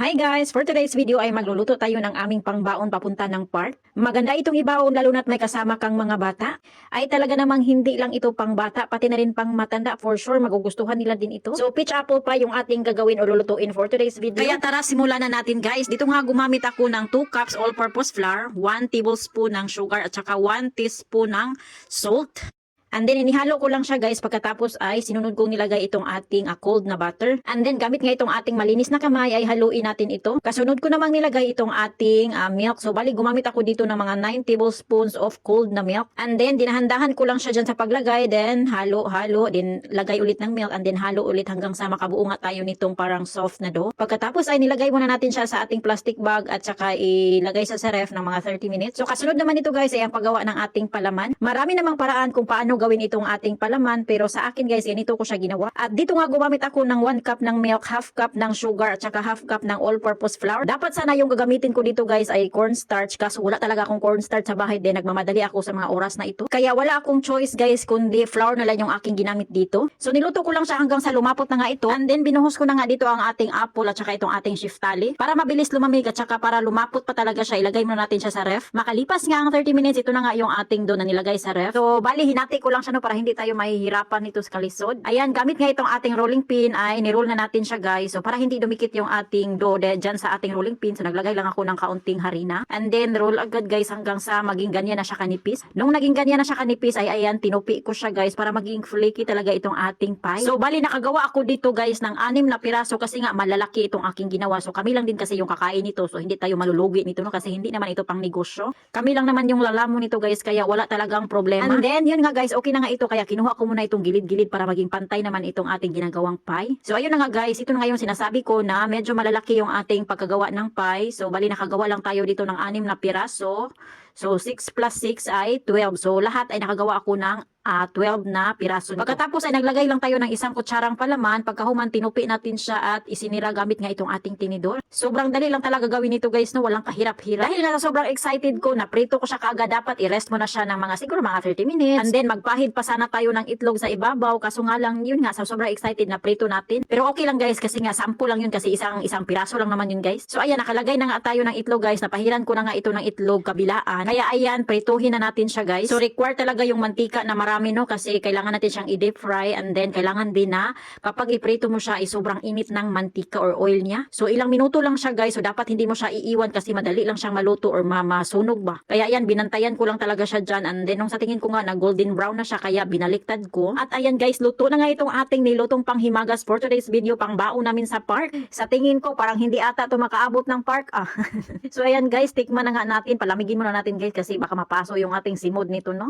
Hi guys! For today's video ay magluluto tayo ng aming pangbaon papunta ng park. Maganda itong ibaon lalo na't may kasama kang mga bata. Ay talaga namang hindi lang ito pang bata, pati na rin pang matanda. For sure, magugustuhan nila din ito. So peach apple pa yung ating gagawin o lulutuin for today's video. Kaya tara, simulan na natin guys. Dito nga gumamit ako ng 2 cups all-purpose flour, 1 tablespoon ng sugar at saka 1 teaspoon ng salt. And then, inihalo ko lang siya guys. Pagkatapos ay sinunod kong nilagay itong ating ah, cold na butter. And then, gamit nga itong ating malinis na kamay ay haluin natin ito. Kasunod ko namang nilagay itong ating ah, milk. So, bali gumamit ako dito ng mga 9 tablespoons of cold na milk. And then, dinahandahan ko lang siya dyan sa paglagay. Then, halo, halo. Then, lagay ulit ng milk. And then, halo ulit hanggang sa makabuo nga tayo nitong parang soft na dough. Pagkatapos ay nilagay muna natin siya sa ating plastic bag at saka ilagay sa ref ng mga 30 minutes. So, kasunod naman ito guys ay ang paggawa ng ating palaman. Marami namang paraan kung paano gawin itong ating palaman pero sa akin guys ganito ko siya ginawa. At dito nga gumamit ako ng 1 cup ng milk, half cup ng sugar at saka half cup ng all-purpose flour. Dapat sana yung gagamitin ko dito guys ay cornstarch kaso wala talaga akong cornstarch sa bahay din. Nagmamadali ako sa mga oras na ito. Kaya wala akong choice guys kundi flour na lang yung aking ginamit dito. So niluto ko lang siya hanggang sa lumapot na nga ito. And then binuhos ko na nga dito ang ating apple at saka itong ating shiftali para mabilis lumamig at saka para lumapot pa talaga siya. Ilagay muna natin siya sa ref. Makalipas nga ang 30 minutes ito na nga yung ating dough na nilagay sa ref. So bali hinati ko lang siya no para hindi tayo mahihirapan nito sa kalisod. Ayan, gamit nga itong ating rolling pin ay niroll na natin siya guys. So para hindi dumikit yung ating dough dyan sa ating rolling pin. So naglagay lang ako ng kaunting harina. And then roll agad guys hanggang sa maging ganyan na siya kanipis. Nung naging ganyan na siya kanipis ay ayan, tinupi ko siya guys para maging flaky talaga itong ating pie. So bali nakagawa ako dito guys ng anim na piraso kasi nga malalaki itong aking ginawa. So kami lang din kasi yung kakain nito. So hindi tayo malulugi nito no kasi hindi naman ito pang negosyo. Kami lang naman yung lalamon nito guys kaya wala talagang problema. And then yun nga guys, okay na nga ito kaya kinuha ko muna itong gilid-gilid para maging pantay naman itong ating ginagawang pie. So ayun na nga guys, ito na nga yung sinasabi ko na medyo malalaki yung ating pagkagawa ng pie. So bali nakagawa lang tayo dito ng anim na piraso. So 6 plus 6 ay 12. So lahat ay nakagawa ako ng ah, 12 na piraso nito. Pagkatapos ay naglagay lang tayo ng isang kutsarang palaman. Pagkahuman tinupi natin siya at isinira gamit nga itong ating tinidor. Sobrang dali lang talaga gawin ito guys no, walang kahirap-hirap. Dahil nga sobrang excited ko na prito ko siya kaagad dapat i-rest mo na siya ng mga siguro mga 30 minutes. And then magpahid pa sana tayo ng itlog sa ibabaw kaso nga lang yun nga sa sobrang excited na prito natin. Pero okay lang guys kasi nga sample lang yun kasi isang isang piraso lang naman yun guys. So ayan nakalagay na nga tayo ng itlog guys. Napahiran ko na nga ito ng itlog kabilaan. Kaya ayan prituhin na natin siya guys. So require talaga yung mantika na marami no kasi kailangan natin siyang i-deep fry and then kailangan din na kapag iprito mo siya ay sobrang init ng mantika or oil niya. So ilang minuto lang siya guys. So dapat hindi mo siya iiwan kasi madali lang siyang maluto or ma- masunog ba. Kaya ayan binantayan ko lang talaga siya dyan and then nung sa tingin ko nga na golden brown na siya kaya binaliktad ko. At ayan guys luto na nga itong ating nilutong panghimagas for today's video pang baon namin sa park. Sa tingin ko parang hindi ata to makaabot ng park ah. so ayan guys tikman na nga natin. Palamigin muna natin guys kasi baka mapaso yung ating simod nito no.